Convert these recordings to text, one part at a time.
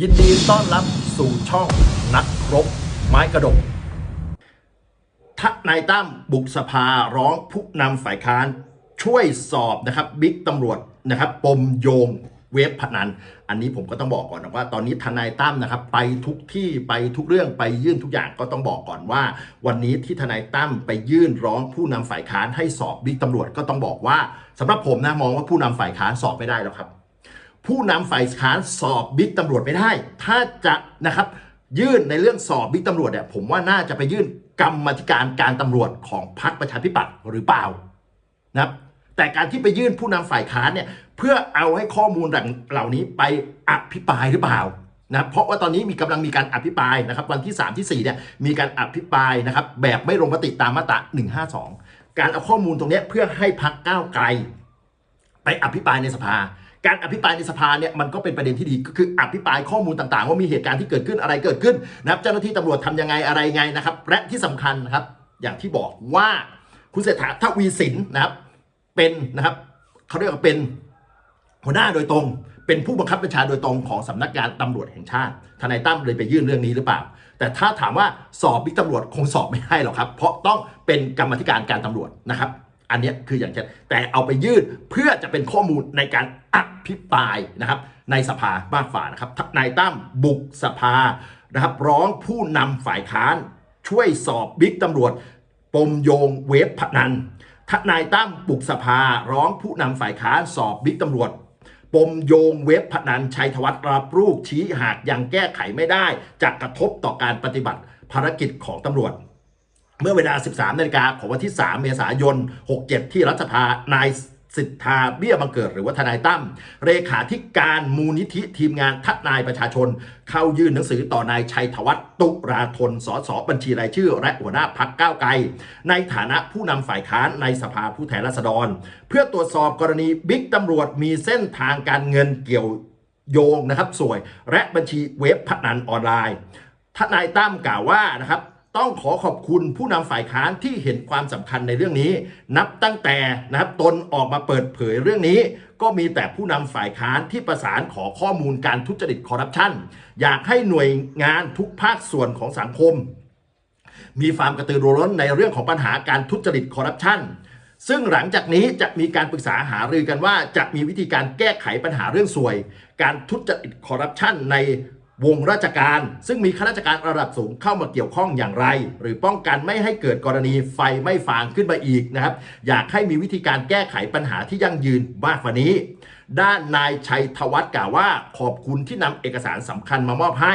ยินดีต้อนรับสู่ช่องนักรบไม้กระดกทนายตั้มบุกสภาร้องผู้นำฝ่ายค้าน ช่วยสอบนะครับบิ๊กตำรวจนะครับปมโยงเว็บพนัน อันนี้ผมก็ต้องบอกก่อนนะว่าตอนนี้ทนายตั้มนะครับไปทุกที่ไปทุกเรื่องไปยื่นทุกอย่างก็ต้องบอกก่อนว่า วันนี้ที่ทนายตั้มไปยื่นร้องผู้นำฝ่ายค้านให้สอบบิ๊กตำรวจก็ต้องบอกว่าสำหรับผมนะมองว่าผู้นำฝ่ายค้านสอบไม่ได้แล้วครับ ผู้นำฝ่ายค้านสอบบิ๊กตำรวจไม่ได้ ถ้าจะนะครับยื่นในเรื่องสอบบิ๊กตำรวจเนี่ยผมว่าน่าจะไปยื่นกรรมธิการการตำรวจของพรรคประชาธิปัตย์หรือเปล่านะครับแต่การที่ไปยื่นผู้นำฝ่ายค้านเนี่ยเพื่อเอาให้ข้อมูลเหล่านี้ไปอภิปรายหรือเปล่านะเพราะว่าตอนนี้มีกำลังมีการอภิปรายนะครับวันที่ 3 ที่ 4เนี่ยมีการอภิปรายนะครับแบบไม่ลงมติตามมาตรา152 การเอาข้อมูลตรงนี้เพื่อให้พรรคก้าวไกล ไปอภิปรายในสภา การอภิปรายในสภาเนี่ยมันก็เป็นประเด็นที่ดีก็คืออภิปรายข้อมูลต่างๆ ว่ามีเหตุการณ์ที่เกิดขึ้นอะไรเกิดขึ้นนะครับเจ้าหน้าที่ตำรวจทำยังไงอะไรไงนะครับ และที่สำคัญนะครับ อย่างที่บอกว่าคุณเศรษฐาทวีสินนะครับเป็นนะครับเขาเรียกว่าเป็นหัวหน้าโดยตรง เป็นผู้บังคับบัญชาโดยตรงของสำนักงานตำรวจแห่งชาติทนายตั้มเลยไปยื่นเรื่องนี้หรือเปล่า แต่ถ้าถามว่าสอบบิ๊กตำรวจคงสอบไม่ได้หรอกครับ เพราะต้องเป็นกรรมธิการการตำรวจนะครับ อันนี้คืออย่างจะแต่เอาไปยื่นเพื่อจะเป็นข้อมูลในการอภิปรายนะครับ ในสภามากฝ่านะครับนายตั้มบุกสภานะครับร้องผู้นำฝ่ายค้านช่วยสอบบิ๊กตำรวจ ปมโยงเว็บพนันทนายตั้มบุกสภาร้องผู้นำฝ่ายค้านสอบบิ๊กตำรวจ ปมโยงเว็บพนันชัยธวัฒน์รับลูกชี้หากยังแก้ไขไม่ได้จะกระทบต่อการปฏิบัติภารกิจของตำรวจ เมื่อเวลา 13นาฬิกาของวันที่ 3 เมษายน 67 ที่รัฐสภานายสิทธาเบี้ยบังเกิดหรือว่าทนายตั้มเลขาธิการมูลนิธิทีมงานทัดนายประชาชน เข้ายื่นหนังสือต่อนายชัยธวัฒน์ตุราธนสสบัญชีรายชื่อ และหัวหน้าพักก้าวไกล ในฐานะผู้นำฝ่ายค้านในสภาผู้แทนราษฎร เพื่อตรวจสอบกรณีบิ๊กตำรวจมีเส้นทางการเงินเกี่ยวโยงนะครับสวย และบัญชีเว็บพนันออนไลน์ทนายตั้มกล่าวว่านะครับ ต้องขอขอบคุณผู้นำฝ่ายค้านที่เห็นความสำคัญในเรื่องนี้ นับตั้งแต่นะครับตนออกมาเปิดเผยเรื่องนี้ ก็มีแต่ผู้นำฝ่ายค้านที่ประสานขอข้อมูลการทุจริตคอร์รัปชันอยากให้หน่วยงานทุกภาคส่วนของสังคม มีความกระตือรือร้นในเรื่องของปัญหาการทุจริตคอร์รัปชันซึ่งหลังจากนี้จะมีการปรึกษาหารือกันว่าจะมีวิธีการแก้ไขปัญหาเรื่องสวย การทุจริตคอร์รัปชันใน วงราชการ ซึ่งมีข้าราชการระดับสูงเข้ามาเกี่ยวข้องอย่างไร หรือป้องกันไม่ให้เกิดกรณีไฟไม่ฟางขึ้นมาอีกนะครับ อยากให้มีวิธีการแก้ไขปัญหาที่ยั่งยืนมากกว่านี้ ด้านนายชัยธวัฒน์กล่าวว่า ขอบคุณที่นำเอกสารสำคัญมามอบให้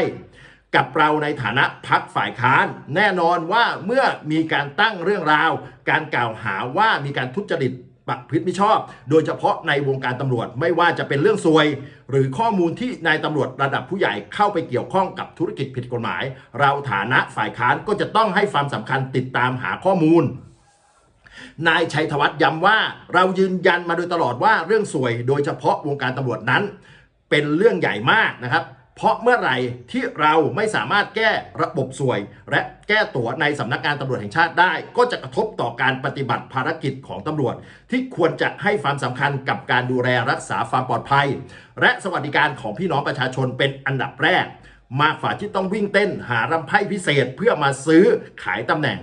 กับเราในฐานะพักฝ่ายค้าน แน่นอนว่าเมื่อมีการตั้งเรื่องราว การกล่าวหาว่ามีการทุจริต ประพฤติมิชอบ โดยเฉพาะในวงการตำรวจไม่ว่าจะเป็นเรื่องซวย หรือข้อมูลที่นายตำรวจระดับผู้ใหญ่เข้าไปเกี่ยวข้องกับธุรกิจผิดกฎหมาย เราฐานะฝ่ายค้านก็จะต้องให้ความสำคัญติดตามหาข้อมูลนายชัยธวัฒน์ย้ำว่าเรายืนยันมาโดยตลอดว่าเรื่องสวยโดยเฉพาะวงการตำรวจนั้น เป็นเรื่องใหญ่มากนะครับ เพราะเมื่อไหร่ที่เราไม่สามารถแก้ระบบสวย และแก้ตัวในสำนักงานตำรวจแห่งชาติได้ ก็จะกระทบต่อการปฏิบัติภารกิจของตำรวจ ที่ควรจะให้ความสำคัญกับการดูแลรักษาความปลอดภัย และสวัสดิการของพี่น้องประชาชนเป็นอันดับแรก มากกว่าที่ต้องวิ่งเต้นหารำไพ่พิเศษเพื่อมาซื้อขายตำแหน่ง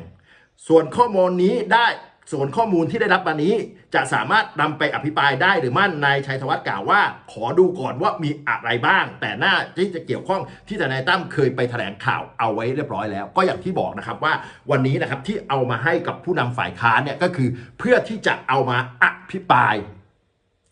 ส่วนข้อมูลนี้ได้ ส่วนข้อมูลที่ได้รับมานี้ จะสามารถนำไปอภิปรายได้หรือไม่นายชัยธวัฒน์กล่าวว่า ขอดูก่อนว่ามีอะไรบ้าง แต่น่าที่จะเกี่ยวข้องที่ทนายตั้มเคยไปแถลงข่าวเอาไว้เรียบร้อยแล้ว ก็อย่างที่บอกนะครับว่าวันนี้นะครับที่เอามาให้กับผู้นำฝ่ายค้านเนี่ยก็คือเพื่อที่จะเอามาอภิปราย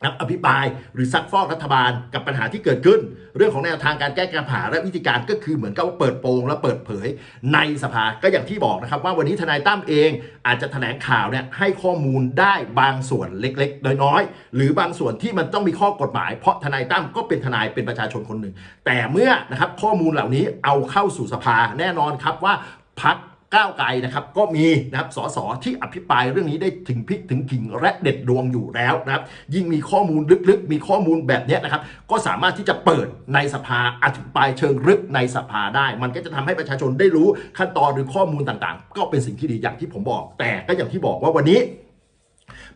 นะอภิปรายหรือซักฟอกรัฐบาลกับปัญหาที่เกิดขึ้น เรื่องของแนวทางการแก้ปัญหาและวิธีการก็คือเหมือนกับว่าเปิดโปงและเปิดเผยในสภาก็อย่างที่บอกนะครับ ว่าวันนี้ทนายตั้มเองอาจจะแถลงข่าวเนี่ยให้ข้อมูลได้บางส่วนเล็กๆ น้อยๆ หรือบางส่วนที่มันต้องมีข้อกฎหมาย เพราะทนายตั้มก็เป็นทนายเป็นประชาชนคนหนึ่ง แต่เมื่อนะครับข้อมูลเหล่านี้เอาเข้าสู่สภาแน่นอนครับว่าพัก ก้าวไกลนะครับก็มีนะครับสสที่อภิปรายเรื่องนี้ได้ถึงพริกถึงขิงและเด็ดดวงอยู่แล้วนะครับยิ่งมีข้อมูลลึกๆ มีข้อมูลแบบนี้นะครับก็สามารถที่จะเปิดในสภาอภิปรายเชิงลึกในสภาได้ มันก็จะทำให้ประชาชนได้รู้ขั้นตอนหรือข้อมูลต่างๆ ก็เป็นสิ่งที่ดีอย่างที่ผมบอก แต่ก็อย่างที่บอกว่าวันนี้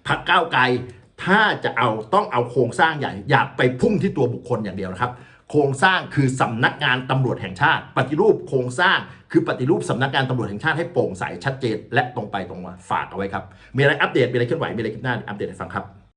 พักก้าวไกลถ้าจะเอาต้องเอาโครงสร้างใหญ่อย่าไปพุ่งที่ตัวบุคคลอย่างเดียวนะครับ โครงสร้างคือสำนักงานตำรวจแห่งชาติ ปฏิรูปโครงสร้างคือปฏิรูปสำนักงานตำรวจแห่งชาติให้โปร่งใสชัดเจน และตรงไปตรงมาฝากเอาไว้ครับ มีอะไรอัปเดตมีอะไรเคลื่อนไหวมีอะไรขึ้นหน้าอัปเดตให้ฟังครับ